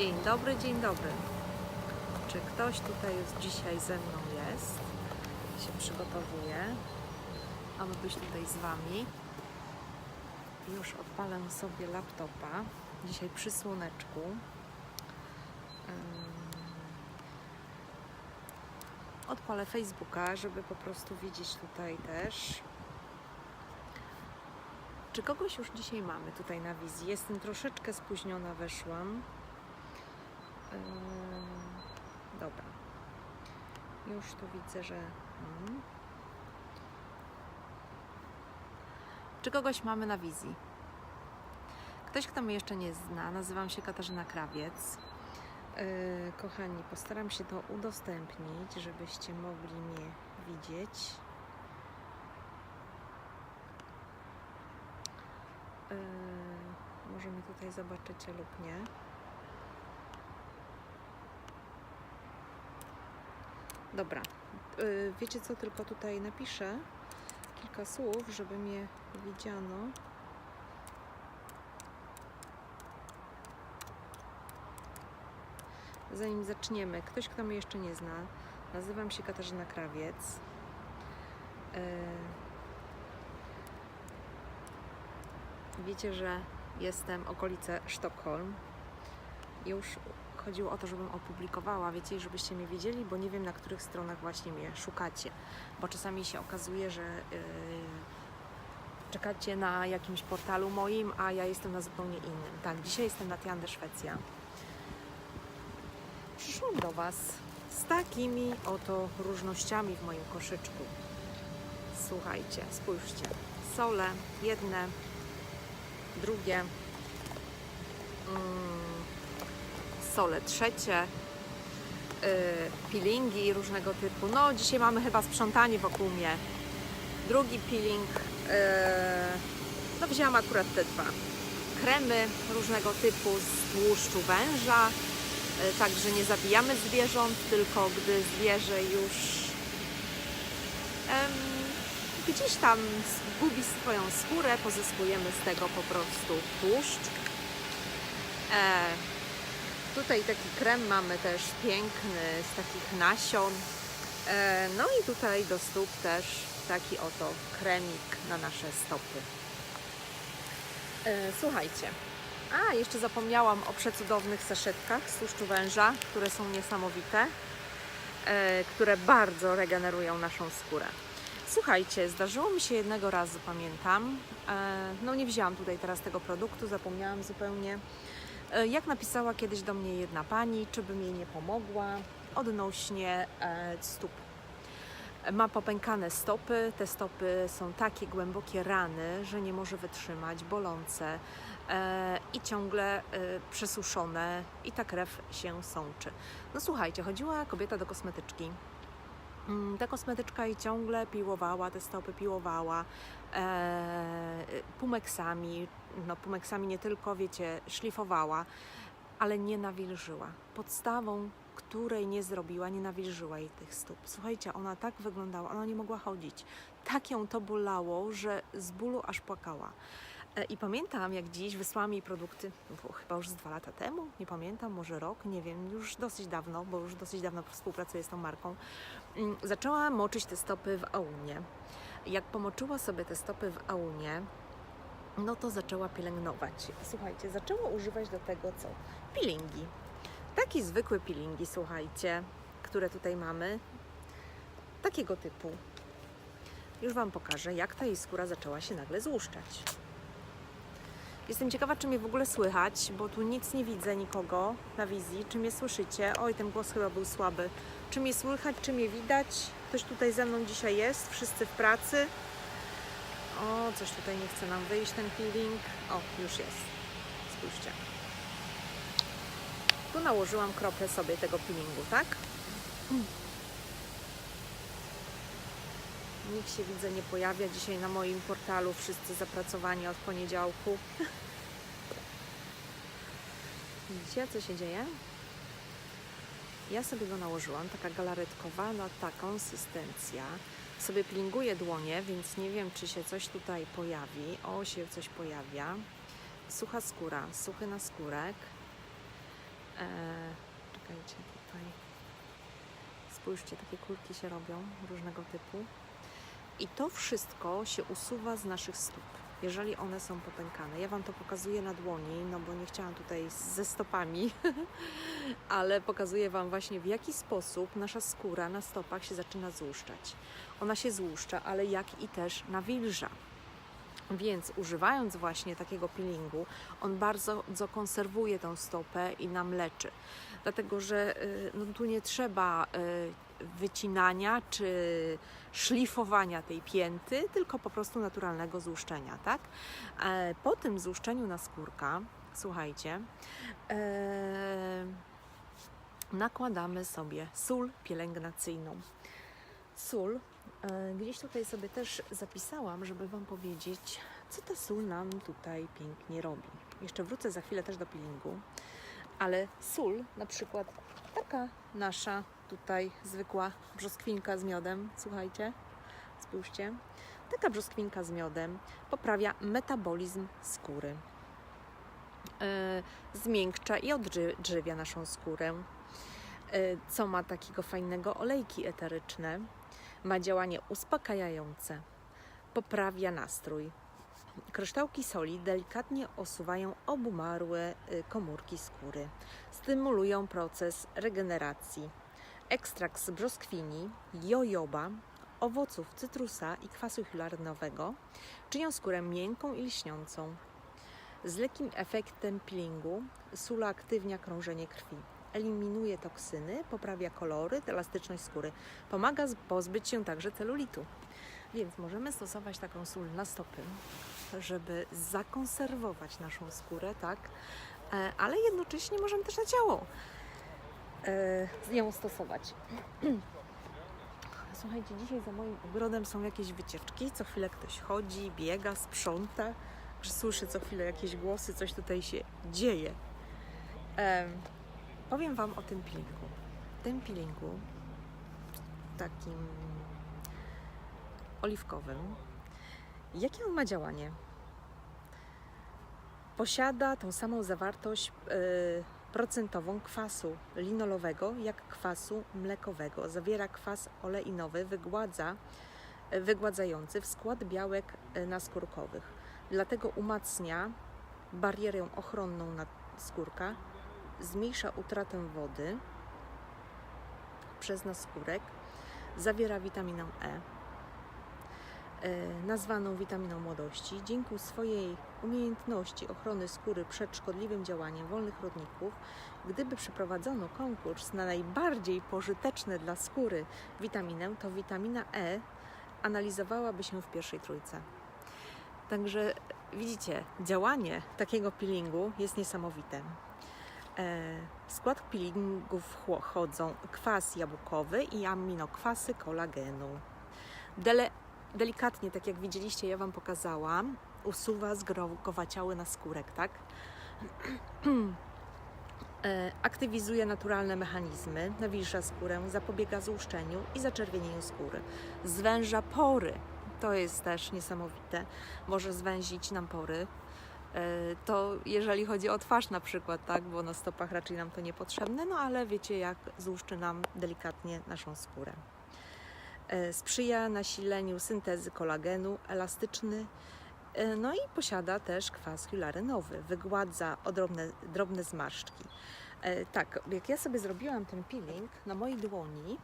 Dzień dobry, dzień dobry. Czy ktoś tutaj już dzisiaj ze mną jest? Się przygotowuje, aby być tutaj z Wami. Już odpalę sobie laptopa. Dzisiaj przy słoneczku. Odpalę Facebooka, żeby po prostu widzieć tutaj też. Czy kogoś już dzisiaj mamy tutaj na wizji? Jestem troszeczkę spóźniona, weszłam. Dobra. Już tu widzę, że. Mm. Czy kogoś mamy na wizji? Ktoś, kto mnie jeszcze nie zna, nazywam się Katarzyna Krawiec. Yy, kochani, postaram się to udostępnić, żebyście mogli mnie widzieć. Yy, możemy tutaj zobaczycie lub nie. Dobra. Yy, wiecie co, tylko tutaj napiszę kilka słów, żeby mnie widziano. Zanim zaczniemy, ktoś, kto mnie jeszcze nie zna, nazywam się Katarzyna Krawiec. Yy, Wiecie, że jestem okolice Sztokholm. Już chodziło o to, żebym opublikowała, wiecie, żebyście mnie wiedzieli, bo nie wiem, na których stronach właśnie mnie szukacie. Bo czasami się okazuje, że yy, czekacie na jakimś portalu moim, a ja jestem na zupełnie innym. Tak, dzisiaj jestem na Tiande, Szwecja. Przyszłam do Was z takimi oto różnościami w moim koszyczku. Słuchajcie, spójrzcie. Sole, jedne, drugie, mm, sole trzecie, yy, peelingi różnego typu. No, dzisiaj mamy chyba sprzątanie wokół mnie. Drugi peeling, yy, no wzięłam akurat te dwa. Kremy różnego typu z tłuszczu węża, yy, także nie zabijamy zwierząt, tylko gdy zwierzę już gdzieś tam gubi swoją skórę, pozyskujemy z tego po prostu tłuszcz. E, tutaj taki krem mamy też piękny z takich nasion. E, no i tutaj do stóp też taki oto kremik na nasze stopy. E, słuchajcie, a jeszcze zapomniałam o przecudownych saszetkach z tłuszczu węża, które są niesamowite, e, które bardzo regenerują naszą skórę. Słuchajcie, zdarzyło mi się jednego razu, pamiętam. No nie wzięłam tutaj teraz tego produktu, zapomniałam zupełnie. E, Jak napisała kiedyś do mnie jedna pani, czy bym jej nie pomogła odnośnie e, stóp. Ma popękane stopy, te stopy są takie głębokie rany, że nie może wytrzymać, bolące e, i ciągle przesuszone i ta krew się sączy. No słuchajcie, chodziła kobieta do kosmetyczki. Mm, Ta kosmetyczka jej ciągle piłowała, te stopy piłowała e, pumeksami, no pumeksami nie tylko, wiecie, szlifowała, ale nie nawilżyła. Podstawą, której nie zrobiła, nie nawilżyła jej tych stóp. Słuchajcie, ona tak wyglądała, ona nie mogła chodzić. Tak ją to bolało, że z bólu aż płakała. E, I pamiętam, jak dziś wysłałam jej produkty, było chyba już z dwa lata temu, nie pamiętam, może rok, nie wiem, już dosyć dawno, bo już dosyć dawno współpracuję z tą marką. Mm, Zaczęła moczyć te stopy w aunie. Jak pomoczyła sobie te stopy w aunie, no to zaczęła pielęgnować. Słuchajcie, zaczęła używać do tego co? Peelingi. Takie zwykłe peelingi, słuchajcie, które tutaj mamy. Takiego typu. Już Wam pokażę, jak ta jej skóra zaczęła się nagle złuszczać. Jestem ciekawa, czy mnie w ogóle słychać, bo tu nic nie widzę nikogo na wizji. Czy mnie słyszycie? Oj, ten głos chyba był słaby. Czy mnie słychać, czy mnie widać? Ktoś tutaj ze mną dzisiaj jest? Wszyscy w pracy? O, coś tutaj nie chce nam wyjść, ten peeling. O, już jest. Spójrzcie. Tu nałożyłam kroplę sobie tego peelingu, tak? Nikt się widzę nie pojawia dzisiaj na moim portalu. Wszyscy zapracowani od poniedziałku. Widzicie, co się dzieje? Ja sobie go nałożyłam, taka galaretkowana ta konsystencja. Sobie plinguję dłonie, więc nie wiem, czy się coś tutaj pojawi. O, się coś pojawia. Sucha skóra, suchy naskórek. E, czekajcie tutaj. Spójrzcie, takie kulki się robią różnego typu. I to wszystko się usuwa z naszych stóp, jeżeli one są popękane. Ja Wam to pokazuję na dłoni, no bo nie chciałam tutaj ze stopami, ale pokazuję Wam właśnie w jaki sposób nasza skóra na stopach się zaczyna złuszczać. Ona się złuszcza, ale jak i też nawilża. Więc używając właśnie takiego peelingu, on bardzo konserwuje tą stopę i nam leczy. Dlatego, że y, no, tu nie trzeba y, wycinania czy szlifowania tej pięty, tylko po prostu naturalnego złuszczenia, tak? E, Po tym złuszczeniu naskórka, słuchajcie, e, nakładamy sobie sól pielęgnacyjną. Sól, e, gdzieś tutaj sobie też zapisałam, żeby Wam powiedzieć, co ta sól nam tutaj pięknie robi. Jeszcze wrócę za chwilę też do peelingu, ale sól, na przykład taka nasza tutaj zwykła brzoskwinka z miodem, słuchajcie, spójrzcie, taka brzoskwinka z miodem poprawia metabolizm skóry. E, zmiękcza i odżywia naszą skórę. E, co ma takiego fajnego? Olejki eteryczne. Ma działanie uspokajające, poprawia nastrój. Kryształki soli delikatnie osuwają obumarłe y, komórki skóry, stymulują proces regeneracji. Ekstrakt z brzoskwini, jojoba, owoców cytrusa i kwasu hilarynowego czynią skórę miękką i lśniącą. Z lekkim efektem peelingu sula aktywnia krążenie krwi, eliminuje toksyny, poprawia kolory, elastyczność skóry, pomaga pozbyć się także celulitu. Więc możemy stosować taką sól na stopy, żeby zakonserwować naszą skórę, tak? E, Ale jednocześnie możemy też na ciało z nią stosować. Słuchajcie, dzisiaj za moim ogrodem są jakieś wycieczki. Co chwilę ktoś chodzi, biega, sprząta. Słyszę co chwilę jakieś głosy, coś tutaj się dzieje. Em, powiem Wam o tym peelingu. Tym peelingu takim oliwkowym. Jakie on ma działanie? Posiada tą samą zawartość y, procentową kwasu linolowego jak kwasu mlekowego. Zawiera kwas oleinowy, wygładza, wygładzający w skład białek y, naskórkowych. Dlatego umacnia barierę ochronną naskórka, zmniejsza utratę wody przez naskórek, zawiera witaminę E, e, nazwaną witaminą młodości, dzięki swojej umiejętności ochrony skóry przed szkodliwym działaniem wolnych rodników, gdyby przeprowadzono konkurs na najbardziej pożyteczne dla skóry witaminę, to witamina E analizowałaby się w pierwszej trójce. Także widzicie, działanie takiego peelingu jest niesamowite. E, W skład peelingów wchodzą kwas jabłkowy i aminokwasy kolagenu. Dele, delikatnie, tak jak widzieliście, ja Wam pokazałam, usuwa zgrogowaciały naskórek, tak? E, Aktywizuje naturalne mechanizmy, nawilża skórę, zapobiega złuszczeniu i zaczerwienieniu skóry. Zwęża pory. To jest też niesamowite. Może zwęzić nam pory. E, To jeżeli chodzi o twarz na przykład, tak, bo na stopach raczej nam to niepotrzebne, no ale wiecie jak złuszczy nam delikatnie naszą skórę. E, Sprzyja nasileniu syntezy kolagenu, elastyczny, e, no i posiada też kwas hilarynowy, wygładza odrobne, drobne zmarszczki. E, Tak, jak ja sobie zrobiłam ten peeling na mojej dłoni,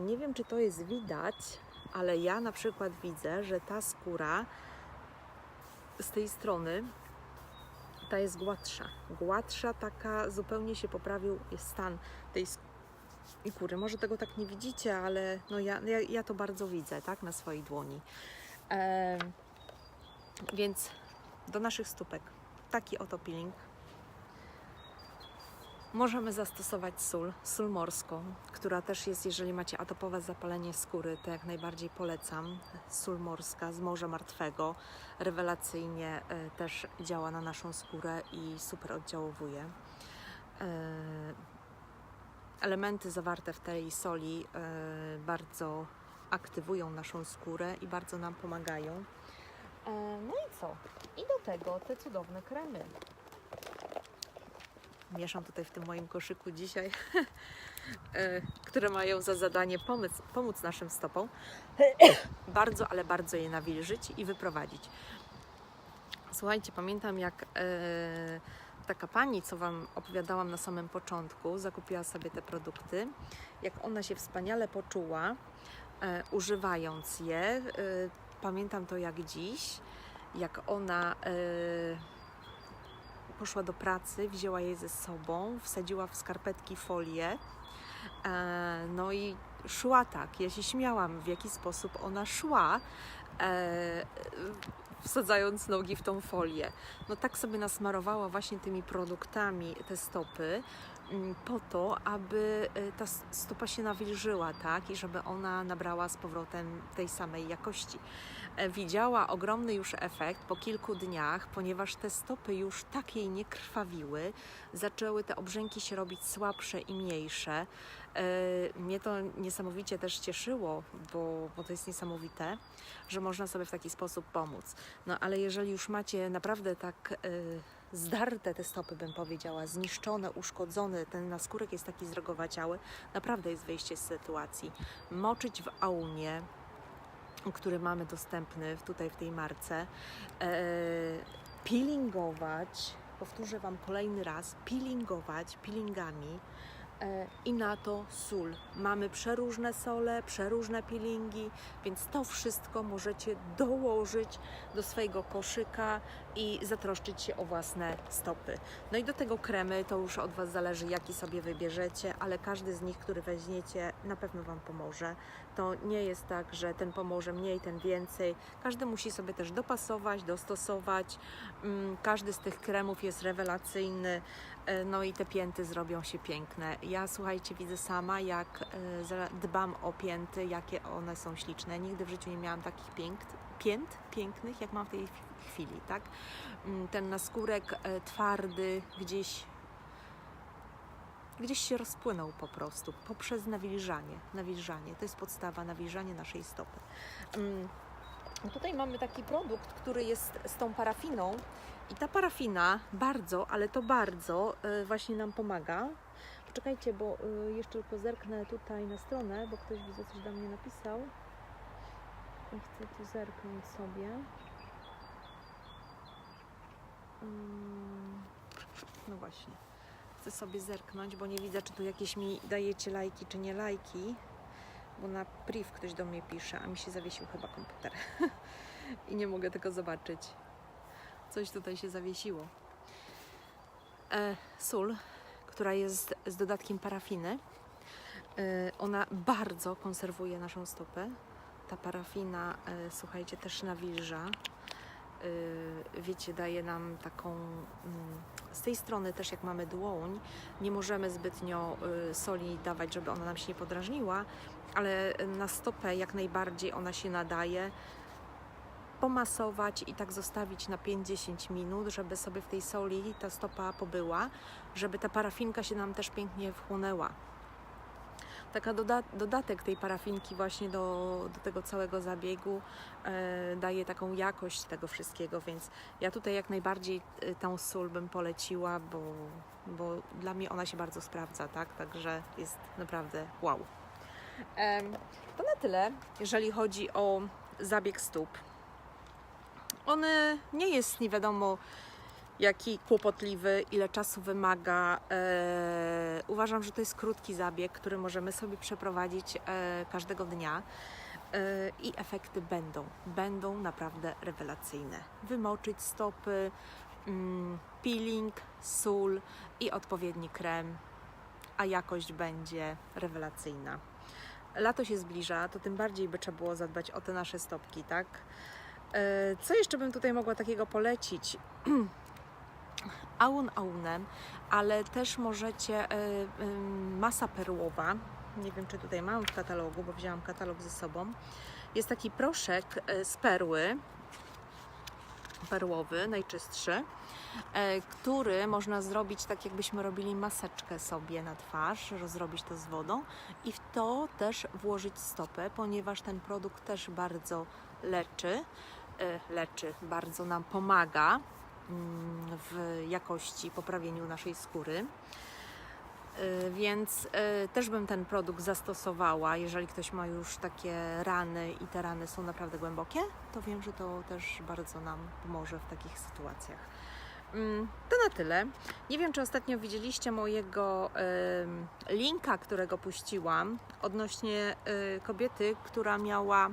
nie wiem czy to jest widać, ale ja na przykład widzę, że ta skóra z tej strony ta jest gładsza. Gładsza, taka zupełnie się poprawił stan tej skóry. Może tego tak nie widzicie, ale no ja, ja, ja to bardzo widzę, tak, na swojej dłoni. Em, więc do naszych stópek taki oto peeling. Możemy zastosować sól, sól morską, która też jest, jeżeli macie atopowe zapalenie skóry, to jak najbardziej polecam. Sól morska z Morza Martwego rewelacyjnie e, też działa na naszą skórę i super oddziałowuje. E, Elementy zawarte w tej soli e, bardzo aktywują naszą skórę i bardzo nam pomagają. E, No i co? I do tego te cudowne kremy. mieszam tutaj w tym moim koszyku dzisiaj, e, które mają za zadanie pomóc, pomóc naszym stopom bardzo, ale bardzo je nawilżyć i wyprowadzić. Słuchajcie, pamiętam jak e, taka pani, co Wam opowiadałam na samym początku, zakupiła sobie te produkty, jak ona się wspaniale poczuła, e, używając je. E, pamiętam to jak dziś, jak ona e, poszła do pracy, wzięła je ze sobą, wsadziła w skarpetki folię. E, no i szła tak. Ja się śmiałam, w jaki sposób ona szła, e, wsadzając nogi w tą folię. No tak sobie nasmarowała właśnie tymi produktami te stopy, mm, po to, aby e, ta stopa się nawilżyła, tak? I żeby ona nabrała z powrotem tej samej jakości. E, Widziała ogromny już efekt po kilku dniach, ponieważ te stopy już tak jej nie krwawiły, zaczęły te obrzęki się robić słabsze i mniejsze. E, Mnie to niesamowicie też cieszyło, bo, bo to jest niesamowite, że można sobie w taki sposób pomóc. No ale jeżeli już macie naprawdę tak e, zdarte te stopy, bym powiedziała, zniszczone, uszkodzone, ten naskórek jest taki zrogowaciały, naprawdę jest wyjście z sytuacji. Moczyć w aunie, który mamy dostępny tutaj w tej marce, e, peelingować, powtórzę Wam kolejny raz, peelingować peelingami i na to sól. Mamy przeróżne sole, przeróżne peelingi, więc to wszystko możecie dołożyć do swojego koszyka i zatroszczyć się o własne stopy. No i do tego kremy to już od Was zależy, jaki sobie wybierzecie, ale każdy z nich, który weźmiecie, na pewno Wam pomoże. To nie jest tak, że ten pomoże mniej, ten więcej. Każdy musi sobie też dopasować, dostosować. Mm, Każdy z tych kremów jest rewelacyjny, e, no i te pięty zrobią się piękne. Ja słuchajcie, widzę sama, jak e, dbam o pięty, jakie one są śliczne. Nigdy w życiu nie miałam takich piękt, pięt pięknych, jak mam w tej chwili, tak? Mm, Ten naskórek e, twardy gdzieś gdzieś się rozpłynął po prostu poprzez nawilżanie. Nawilżanie to jest podstawa, nawilżanie naszej stopy. Mm, Tutaj mamy taki produkt, który jest z tą parafiną i ta parafina bardzo, ale to bardzo y, właśnie nam pomaga. Poczekajcie, bo y, jeszcze tylko zerknę tutaj na stronę, bo ktoś widzę coś do mnie napisał. Chcę tu zerknąć sobie. Mm, No właśnie. Chcę sobie zerknąć, bo nie widzę, czy tu jakieś mi dajecie lajki, czy nie lajki. Bo na priv ktoś do mnie pisze, a mi się zawiesił chyba komputer. I nie mogę tego zobaczyć. Coś tutaj się zawiesiło. E, sól, która jest z dodatkiem parafiny. E, ona bardzo konserwuje naszą stopę. Ta parafina, e, słuchajcie, też nawilża. E, wiecie, daje nam taką. Mm, z tej strony też, jak mamy dłoń, nie możemy zbytnio y, soli dawać, żeby ona nam się nie podrażniła, ale na stopę jak najbardziej ona się nadaje. Pomasować i tak zostawić na 5-10 minut, żeby sobie w tej soli ta stopa pobyła, żeby ta parafinka się nam też pięknie wchłonęła. Taka doda- dodatek tej parafinki właśnie do, do tego całego zabiegu e, daje taką jakość tego wszystkiego, więc ja tutaj jak najbardziej e, tą sól bym poleciła, bo, bo dla mnie ona się bardzo sprawdza, tak? Także jest naprawdę wow. Em, to na tyle, jeżeli chodzi o zabieg stóp. On e, nie jest nie wiadomo jaki kłopotliwy, ile czasu wymaga. E, uważam, że to jest krótki zabieg, który możemy sobie przeprowadzić e, każdego dnia. E, I efekty będą, będą naprawdę rewelacyjne. Wymoczyć stopy, mm, peeling, sól i odpowiedni krem, a jakość będzie rewelacyjna. Lato się zbliża, to tym bardziej by trzeba było zadbać o te nasze stopki, tak? Co jeszcze bym tutaj mogła takiego polecić? Aun aunem, ale też możecie e, masa perłowa. Nie wiem, czy tutaj mam w katalogu, bo wzięłam katalog ze sobą. Jest taki proszek e, z perły, perłowy, najczystszy, e, który można zrobić tak, jakbyśmy robili maseczkę sobie na twarz, rozrobić to z wodą i w to też włożyć stopę, ponieważ ten produkt też bardzo leczy, leczy, bardzo nam pomaga w jakości, poprawieniu naszej skóry. Y, Więc y, też bym ten produkt zastosowała, jeżeli ktoś ma już takie rany i te rany są naprawdę głębokie, to wiem, że to też bardzo nam pomoże w takich sytuacjach. Mm, To na tyle. Nie wiem, czy ostatnio widzieliście mojego em, linka, którego puściłam odnośnie y, kobiety, która miała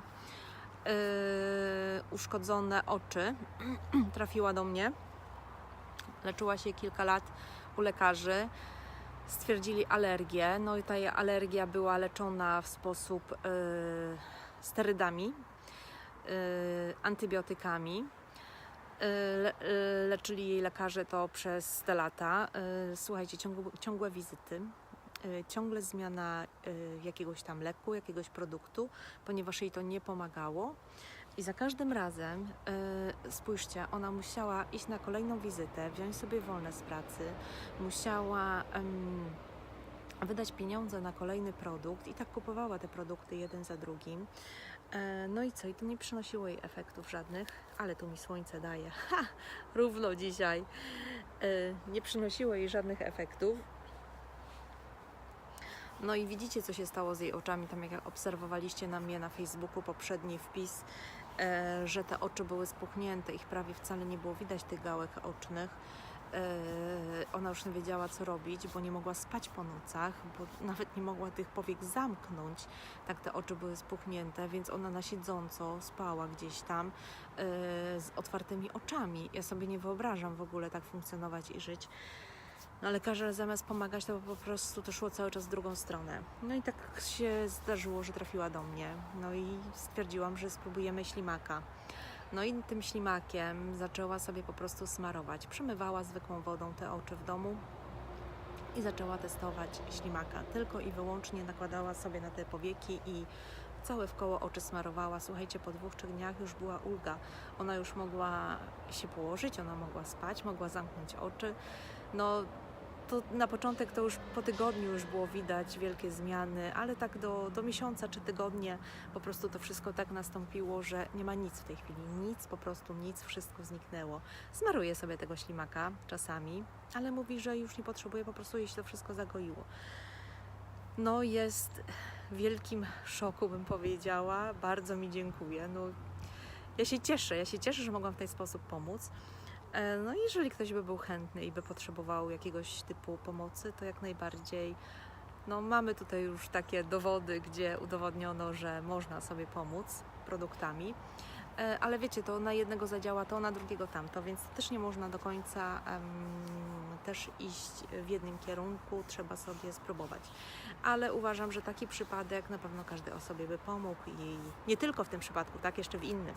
y, uszkodzone oczy. Trafiła do mnie. Leczyła się kilka lat u lekarzy. Stwierdzili alergię. No i ta alergia była leczona w sposób y, sterydami, y, antybiotykami. Y, y, leczyli jej lekarze to przez te lata. Y, Słuchajcie, ciągłe, ciągłe wizyty, ciągle zmiana y, jakiegoś tam leku, jakiegoś produktu, ponieważ jej to nie pomagało. I za każdym razem, y, spójrzcie, ona musiała iść na kolejną wizytę, wziąć sobie wolne z pracy, musiała wydać pieniądze na kolejny produkt i tak kupowała te produkty jeden za drugim. E, No i co? I to nie przynosiło jej efektów żadnych, ale tu mi słońce daje. Ha! Równo dzisiaj. E, Nie przynosiło jej żadnych efektów. No i widzicie, co się stało z jej oczami. Tam, jak obserwowaliście na mnie na Facebooku poprzedni wpis, e, że te oczy były spuchnięte, ich prawie wcale nie było widać tych gałek ocznych. E, Ona już nie wiedziała, co robić, bo nie mogła spać po nocach, bo nawet nie mogła tych powiek zamknąć. Tak te oczy były spuchnięte, więc ona na siedząco spała gdzieś tam e, z otwartymi oczami. Ja sobie nie wyobrażam w ogóle tak funkcjonować i żyć. No, lekarze zamiast pomagać, to po prostu to szło cały czas w drugą stronę. No i tak się zdarzyło, że trafiła do mnie. No i stwierdziłam, że spróbujemy ślimaka. No i tym ślimakiem zaczęła sobie po prostu smarować. Przemywała zwykłą wodą te oczy w domu i zaczęła testować ślimaka. Tylko i wyłącznie nakładała sobie na te powieki i całe w koło oczy smarowała. Słuchajcie, po dwóch, trzech dniach już była ulga. Ona już mogła się położyć, ona mogła spać, mogła zamknąć oczy. No to na początek to już po tygodniu już było widać wielkie zmiany, ale tak do, do miesiąca czy tygodnie po prostu to wszystko tak nastąpiło, że nie ma nic w tej chwili. Nic, po prostu nic, wszystko zniknęło. Smaruje sobie tego ślimaka czasami, ale mówi, że już nie potrzebuje, po prostu jej się to wszystko zagoiło. No jest w wielkim szoku, bym powiedziała. Bardzo mi dziękuję. No, ja się cieszę, ja się cieszę, że mogłam w ten sposób pomóc. E, No jeżeli ktoś by był chętny i by potrzebował jakiegoś typu pomocy, to jak najbardziej. No, mamy tutaj już takie dowody, gdzie udowodniono, że można sobie pomóc produktami. E, Ale wiecie, to na jednego zadziała, to na drugiego tamto, więc też nie można do końca em, też iść w jednym kierunku, trzeba sobie spróbować. Ale uważam, że taki przypadek na pewno każdej osobie by pomógł i nie tylko w tym przypadku, tak, jeszcze w innym.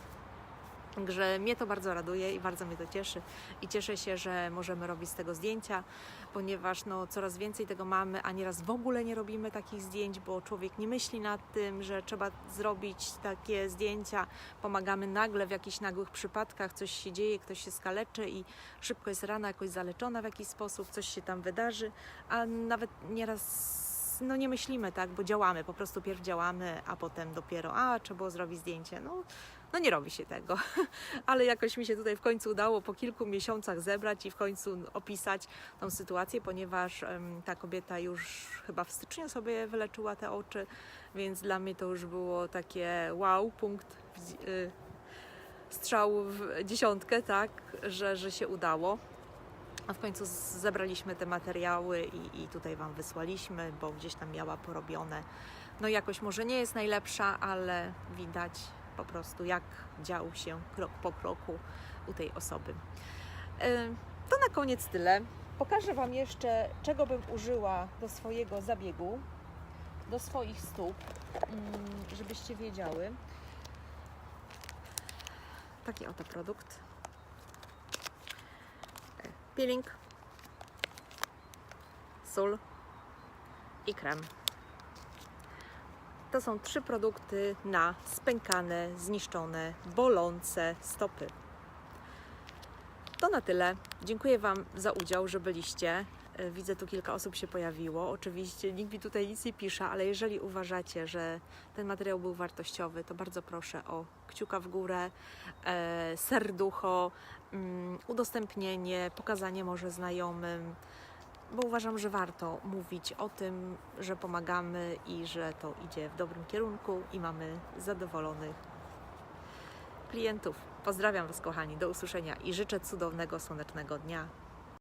Także mnie to bardzo raduje i bardzo mnie to cieszy. I cieszę się, że możemy robić z tego zdjęcia, ponieważ no, coraz więcej tego mamy, a nieraz w ogóle nie robimy takich zdjęć, bo człowiek nie myśli nad tym, że trzeba zrobić takie zdjęcia. Pomagamy nagle w jakichś nagłych przypadkach, coś się dzieje, ktoś się skaleczy i szybko jest rana jakoś zaleczona w jakiś sposób, coś się tam wydarzy, a nawet nieraz no nie myślimy tak, bo działamy, po prostu pierw działamy, a potem dopiero, a trzeba było zrobić zdjęcie. No, no nie robi się tego, ale jakoś mi się tutaj w końcu udało po kilku miesiącach zebrać i w końcu opisać tą sytuację, ponieważ ta kobieta już chyba w styczniu sobie wyleczyła te oczy, więc dla mnie to już było takie wow, punkt y, strzał w dziesiątkę, tak, że, że się udało. A w końcu zebraliśmy te materiały i, i tutaj Wam wysłaliśmy, bo gdzieś tam miała porobione. No jakoś może nie jest najlepsza, ale widać po prostu jak dział się krok po kroku u tej osoby. Ym, To na koniec tyle. Pokażę Wam jeszcze, czego bym użyła do swojego zabiegu, do swoich stóp, ym, żebyście wiedziały. Taki oto produkt. Peeling, sól i krem. To są trzy produkty na spękane, zniszczone, bolące stopy. To na tyle. Dziękuję Wam za udział, że byliście. E, Widzę, tu kilka osób się pojawiło. Oczywiście nikt mi tutaj nic nie pisze, ale jeżeli uważacie, że ten materiał był wartościowy, to bardzo proszę o kciuka w górę, e, serducho, mm, udostępnienie, pokazanie może znajomym, bo uważam, że warto mówić o tym, że pomagamy i że to idzie w dobrym kierunku i mamy zadowolonych klientów. Pozdrawiam Was, kochani, do usłyszenia i życzę cudownego, słonecznego dnia.